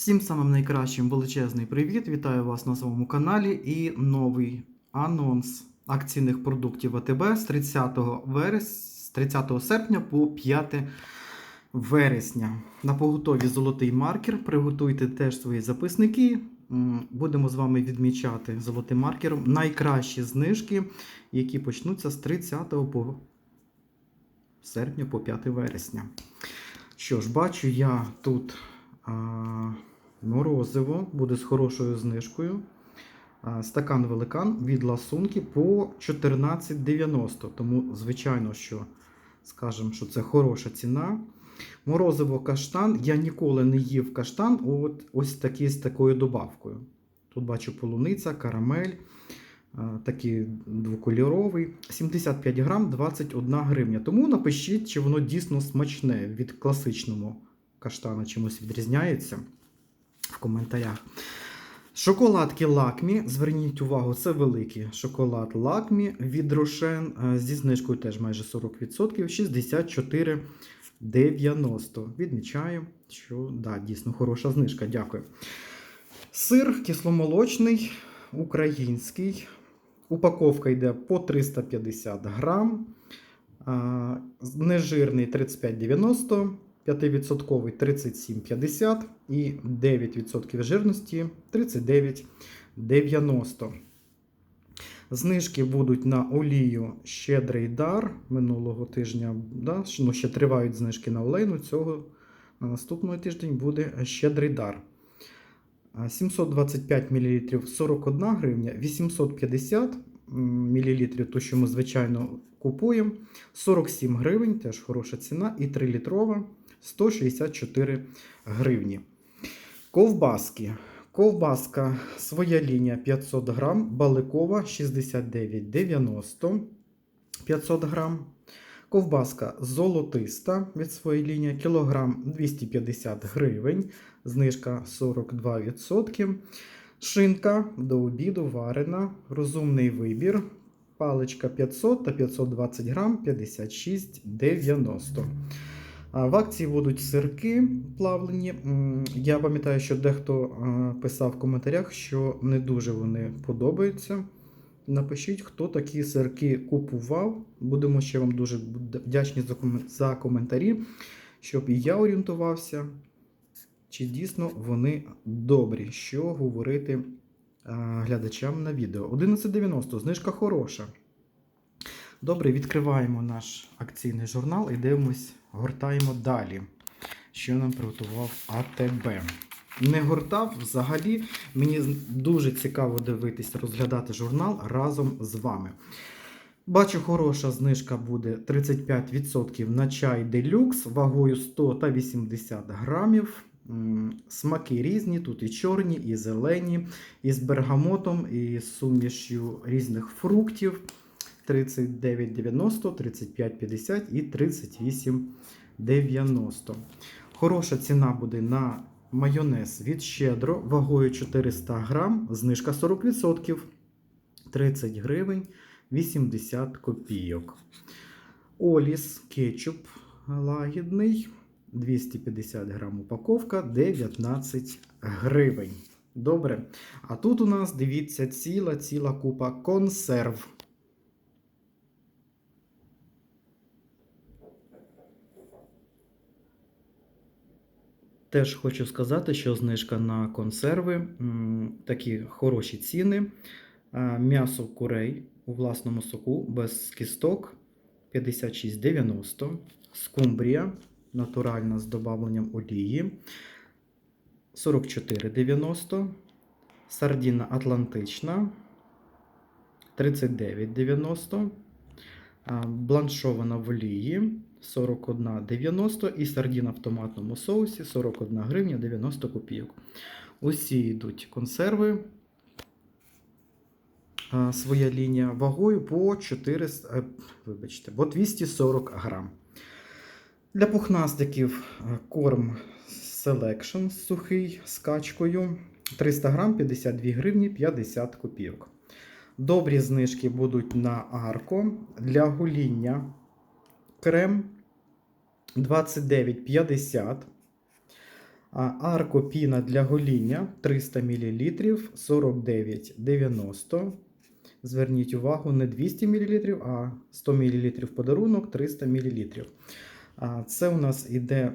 Всім самим найкращим величезний привіт! Вітаю вас на своєму каналі і новий анонс акційних продуктів АТБ з 30, верес... з 30 серпня по 5 вересня. На поготові золотий маркер. Приготуйте теж свої записники. Будемо з вами відмічати золотим маркером найкращі знижки, які почнуться з 30 по серпня по 5 вересня. Що ж, бачу я тут морозиво, буде з хорошою знижкою. Стакан великан від ласунки по 14,90. Тому, звичайно, що скажемо, що це хороша ціна. Морозиво каштан. Я ніколи не їв каштан от, ось такий, з такою добавкою. Тут бачу полуниця, карамель, такий двокольоровий. 75 грам 21 гривня. Тому напишіть, чи воно дійсно смачне від класичного каштана чимось відрізняється в коментарях. Шоколадки лакмі. Зверніть увагу, це великий шоколад лакмі від Рошен е, зі знижкою теж майже 40%. 64,90. Відмічаю, що да, дійсно хороша знижка. Дякую. Сир кисломолочний, український. Упаковка йде по 350 грам. А, Нежирний 35,90, 5% 37,50 і 9% жирності 39,90. Знижки будуть на олію щедрий дар минулого тижня. Да? Ну, ще тривають знижки на олейну. Цього на наступний тиждень буде щедрий дар. 725 мл 41 гривня, 850 мл, то що ми звичайно купуємо, 47 гривень, теж хороша ціна, і 3 літрова 164 гривні. Ковбаски. Ковбаска своя лінія 500 грам, баликова 69,90 500 грам. Ковбаска золотиста від своєї лінії, кілограм 250 гривень, знижка 42%. Шинка до обіду варена, розумний вибір. Паличка 500 та 520 грам 56,90. В акції будуть сирки плавлені. Я пам'ятаю, що дехто писав в коментарях, що не дуже вони подобаються. Напишіть, хто такі сирки купував. Будемо ще вам дуже вдячні за коментарі, щоб і я орієнтувався, чи дійсно вони добрі, що говорити глядачам на відео. 11,90 знижка хороша. Добре, відкриваємо наш акційний журнал і дивимось, гортаємо далі, що нам приготував АТБ. Не гортав взагалі. Мені дуже цікаво дивитись, розглядати журнал разом з вами. Бачу, хороша знижка буде 35% на чай делюкс вагою 100 та 80 грамів. Смаки різні, тут і чорні, і зелені, і з бергамотом, і з сумішю різних фруктів. 39,90, 35,50 і 38,90. Хороша ціна буде на майонез від щедро вагою 400 грам, знижка 40%, 30 гривень 80 копійок. Оліс кетчуп лагідний, 250 грам упаковка, 19 гривень. Добре. А тут у нас, дивіться, ціла ціла купа консерв. Теж хочу сказати, що знижка на консерви такі хороші ціни. М'ясо курей у власному соку без кісток 56,90. Скумбрія натуральна з додавленням олії 44,90. Сардіна Атлантична 39,90. Бланшована в олії 41,90 і сардіна в томатному соусі 41 гривня 90 копійок. Усі йдуть консерви. Своя лінія вагою по 400, е, вибачте, по 240 грам. Для пухнастиків е, корм Selection сухий з качкою 300 грам 52 гривні 50 копійок. Добрі знижки будуть на арко. Для гоління крем 29,50. А аркопіна для гоління 300 мл 49,90. Зверніть увагу, не 200 мл, а 100 мл подарунок 300 мл. Це у нас іде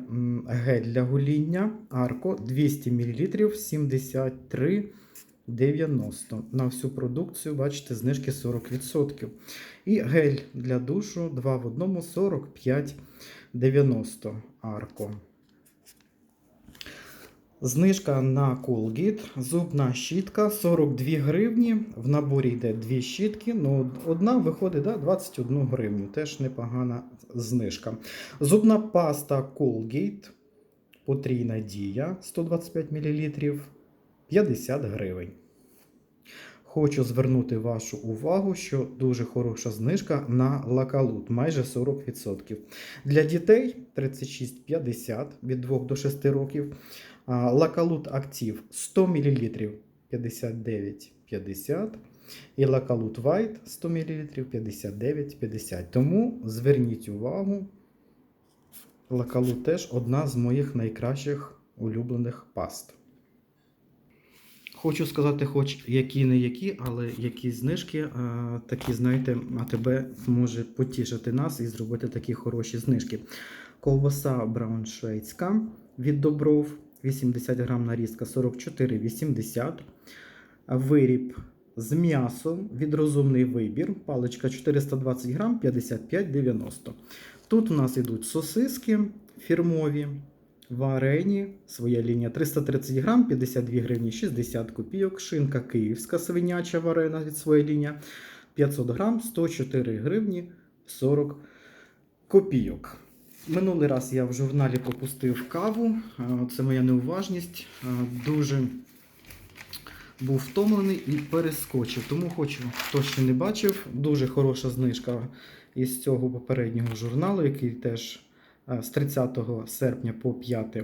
гель для гоління Арко 200 мл 73,90. На всю продукцію, бачите, знижки 40%. І гель для душу 2 в 1 45,90 Арко. Знижка на Colgate, зубна щітка 42 гривні. В наборі йде дві щітки. Ну, одна виходить да, 21 гривню. Теж непогана знижка. Зубна паста Colgate. Потрійна дія 125 мл 50 гривень. Хочу звернути вашу увагу, що дуже хороша знижка на лакалут, майже 40%. Для дітей 36,50 від 2 до 6 років. Лакалут Актив 100 мл 59,50 і Лакалут White 100 мл 59,50. Тому зверніть увагу, Лакалут теж одна з моїх найкращих улюблених паст. Хочу сказати, хоч які не які, але які знижки, е, такі, знаєте, АТБ може потішити нас і зробити такі хороші знижки. Ковбаса брауншвейцька від Добров 80 грам нарізка 44,80. Виріб з м'ясом від розумний вибір. Паличка 420 грам 55,90. Тут у нас йдуть сосиски фірмові, варені, своя лінія 330 грам 52 гривні 60 копійок. Шинка київська свиняча варена від своя лінія 500 грам 104 гривні 40 копійок. Минулий раз я в журналі пропустив каву. Це моя неуважність. Дуже був втомлений і перескочив. Тому хочу, хто ще не бачив, дуже хороша знижка із цього попереднього журналу, який теж з 30 серпня по 5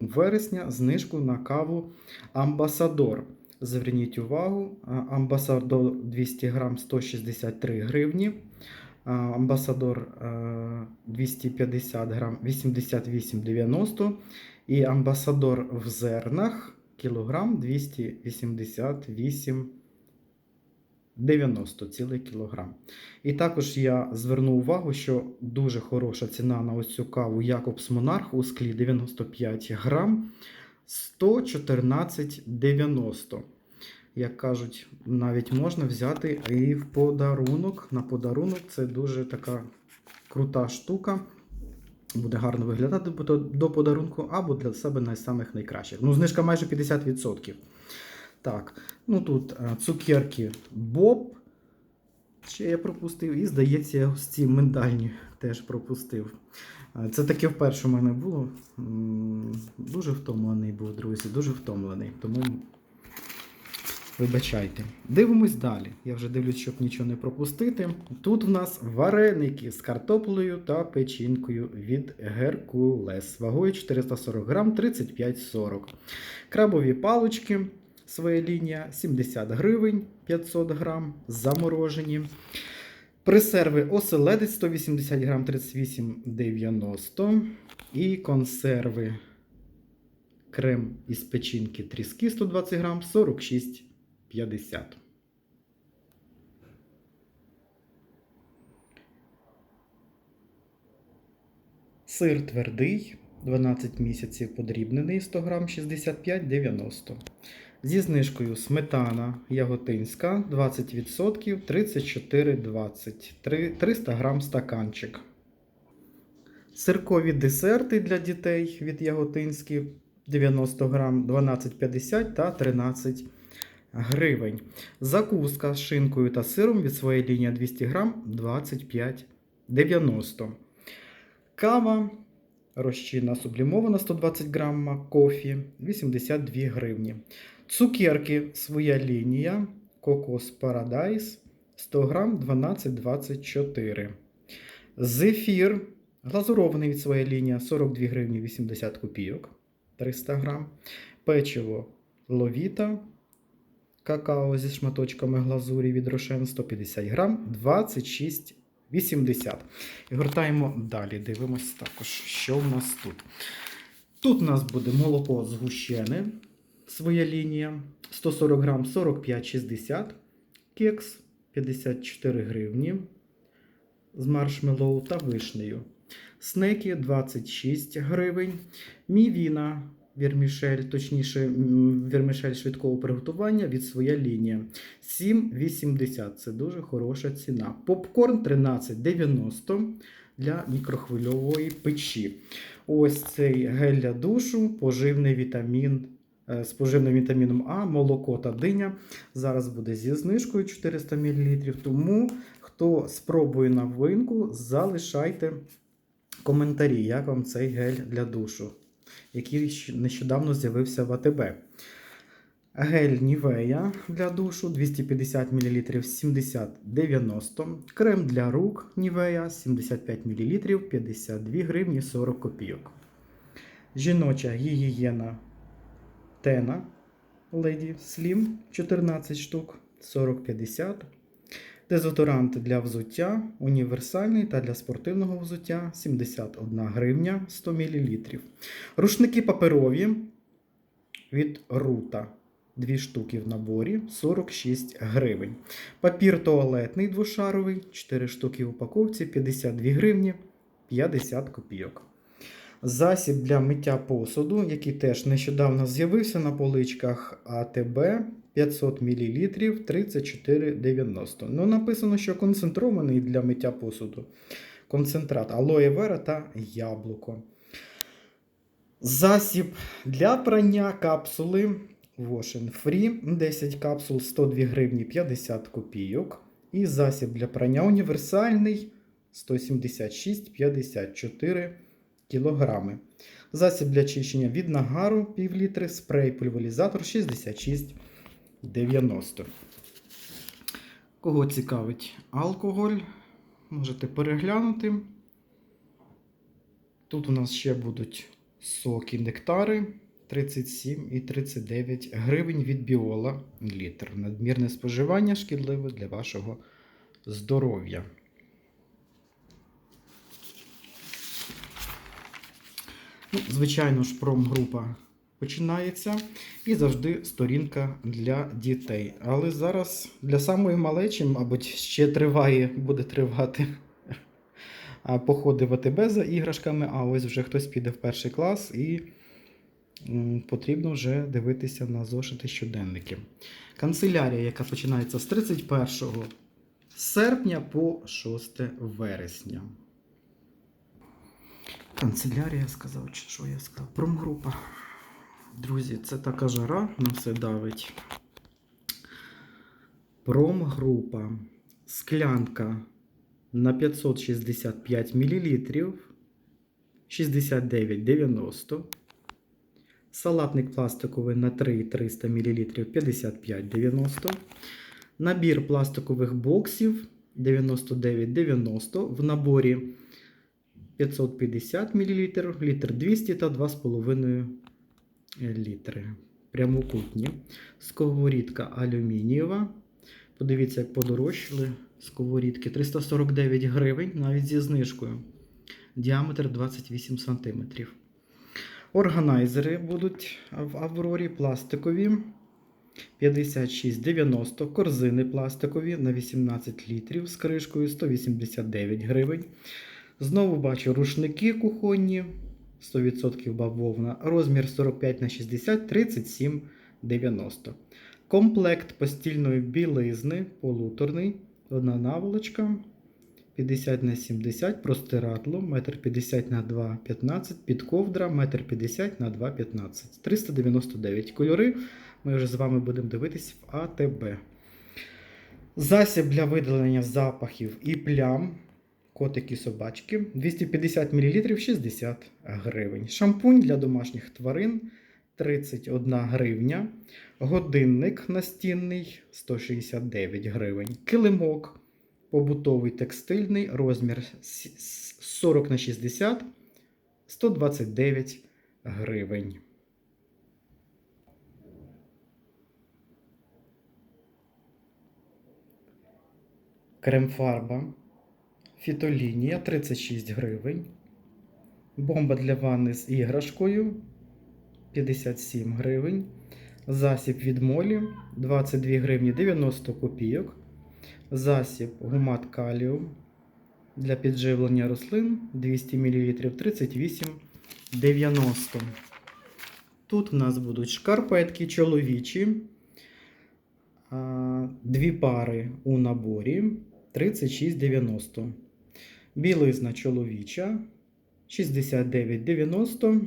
вересня знижку на каву Амбасадор. Зверніть увагу, е, Амбасадор 200 грам 163 гривні. Амбасадор е, 250 грам 88,90 і амбасадор в зернах кілограм 288,90 цілий кілограм. І також я зверну увагу, що дуже хороша ціна на ось цю каву Якобс Монарх у склі 95 грам 114,90. Як кажуть, навіть можна взяти і в подарунок. На подарунок це дуже така крута штука. Буде гарно виглядати до подарунку, або для себе найсамих найкращих. Ну, знижка майже 50%. Так, ну тут е, цукерки Боб. Ще я пропустив. І, здається, я ось ці миндальні теж пропустив. Е, Це таке вперше в мене було. Дуже втомлений був, друзі, дуже втомлений. Тому Вибачайте. Дивимось далі. Я вже дивлюсь, щоб нічого не пропустити. Тут в нас вареники з картоплею та печінкою від Геркулес. Вагою 440 грам 35,40. Крабові палички. Своя лінія 70 гривень 500 грам. Заморожені. Пресерви оселедець 180 грам 38,90. І консерви крем із печінки тріски 120 грам 46,50. Сир твердий 12 місяців подрібнений 100 грам 65,90. Зі знижкою сметана яготинська 20% 34,20 Три- 300 грам стаканчик. Сиркові десерти для дітей від Яготинські 90 грам 12,50 та 13 гривень. Закуска з шинкою та сиром від своєї лінії 200 грам 25,90. Кава розчинна сублімована 120 грам кофі 82 гривні. Цукерки своя лінія Кокос Парадайс 100 грам 12,24. Зефір глазурований від своєї лінії 42 гривні 80 копійок 300 грам. Печиво Ловіта. Какао зі шматочками глазурі від Рошен 150 грам 26,80. І гортаємо далі. Дивимось також, що в нас тут. Тут у нас буде молоко згущене, своя лінія. 140 грам 45,60. Кекс 54 гривні з маршмеллоу та вишнею. Снеки 26 гривень. Мівіна вірмішель, точніше, м, вірмішель швидкого приготування від своя лінія. 7,80. Це дуже хороша ціна. Попкорн 13,90 для мікрохвильової печі. Ось цей гель для душу, поживний вітамін. е, З поживним вітаміном А, молоко та диня. Зараз буде зі знижкою 400 мл. Тому, хто спробує новинку, залишайте коментарі, як вам цей гель для душу, який нещодавно з'явився в АТБ. Гель Нівея для душу 250 мл 70,90. Крем для рук Нівея 75 мл 52 гривні 40 копійок. Жіноча гігієна Тена Lady Slim 14 штук 40,50. Дезодорант для взуття універсальний та для спортивного взуття 71 гривня 100 мл. Рушники паперові від Рута. Дві штуки в наборі 46 гривень. Папір туалетний двошаровий, 4 штуки в упаковці 52 гривні 50 копійок. Засіб для миття посуду, який теж нещодавно з'явився на поличках АТБ 500 мл 34,90. Ну, написано, що концентрований для миття посуду. Концентрат алоє вера та яблуко. Засіб для прання капсули Wash Free 10 капсул 102 гривні 50 копійок. І засіб для прання універсальний 176,54 кілограми. Засіб для чищення від нагару пів літри, спрей пульверізатор 66,90. Кого цікавить алкоголь, можете переглянути. Тут у нас ще будуть соки, нектари 37 і 39 гривень від біола літр. Надмірне споживання шкідливе для вашого здоров'я. Ну, звичайно ж, промгрупа починається і завжди сторінка для дітей. Але зараз для самої малечі, мабуть, ще триває, буде тривати походи в за іграшками, а ось вже хтось піде в перший клас і потрібно вже дивитися на зошити щоденники. Канцелярія, яка починається з 31 серпня по 6 вересня. Канцелярія сказав, чи що я сказав? Промгрупа. Друзі, це така жара на все давить. Промгрупа. Склянка на 565 мл 69,90. Салатник пластиковий на 3 300 мл 55,90. Набір пластикових боксів 99,90. В наборі 550 мл, літр 200 та 2,5 літри. Прямокутні. Сковорідка алюмінієва. Подивіться, як подорожчали сковорідки. 349 гривень, навіть зі знижкою. Діаметр 28 см. Органайзери будуть в Аврорі пластикові. 56,90 корзини пластикові на 18 літрів з кришкою 189 гривень. Знову бачу рушники кухонні 100% бавовна. Розмір 45 на 60 37,90. Комплект постільної білизни полуторний. Одна наволочка 50 на 70, простирадло 1,50 на 2,15, підковдра 1,50 на 2,15. 399 кольори. Ми вже з вами будемо дивитись в АТБ. Засіб для видалення запахів і плям. Котики собачки 250 мл 60 гривень. Шампунь для домашніх тварин 31 гривня. Годинник настінний 169 гривень. Килимок побутовий текстильний розмір 40 на 60 129 гривень. Крем-фарба Фітолінія 36 гривень. Бомба для ванни з іграшкою 57 гривень. Засіб від молі 22 гривні 90 копійок. Засіб гумат каліум для підживлення рослин 200 мл 38,90. Тут в нас будуть шкарпетки чоловічі. Дві пари у наборі 36,90. Білизна чоловіча 69,90.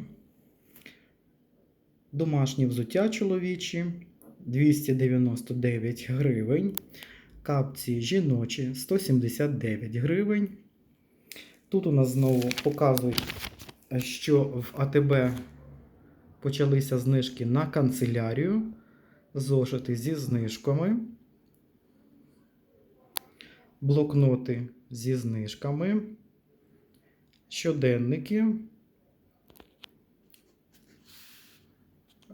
Домашні взуття чоловічі 299 гривень. Капці жіночі 179 гривень. Тут у нас знову показують, що в АТБ почалися знижки на канцелярію. Зошити зі знижками. Блокноти зі знижками. Щоденники.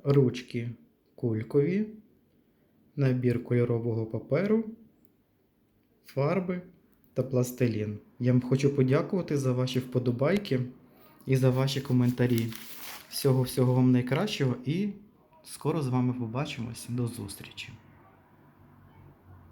Ручки кулькові. Набір кольорового паперу, фарби та пластилін. Я вам хочу подякувати за ваші вподобайки і за ваші коментарі. Всього всього вам найкращого і скоро з вами побачимось. До зустрічі!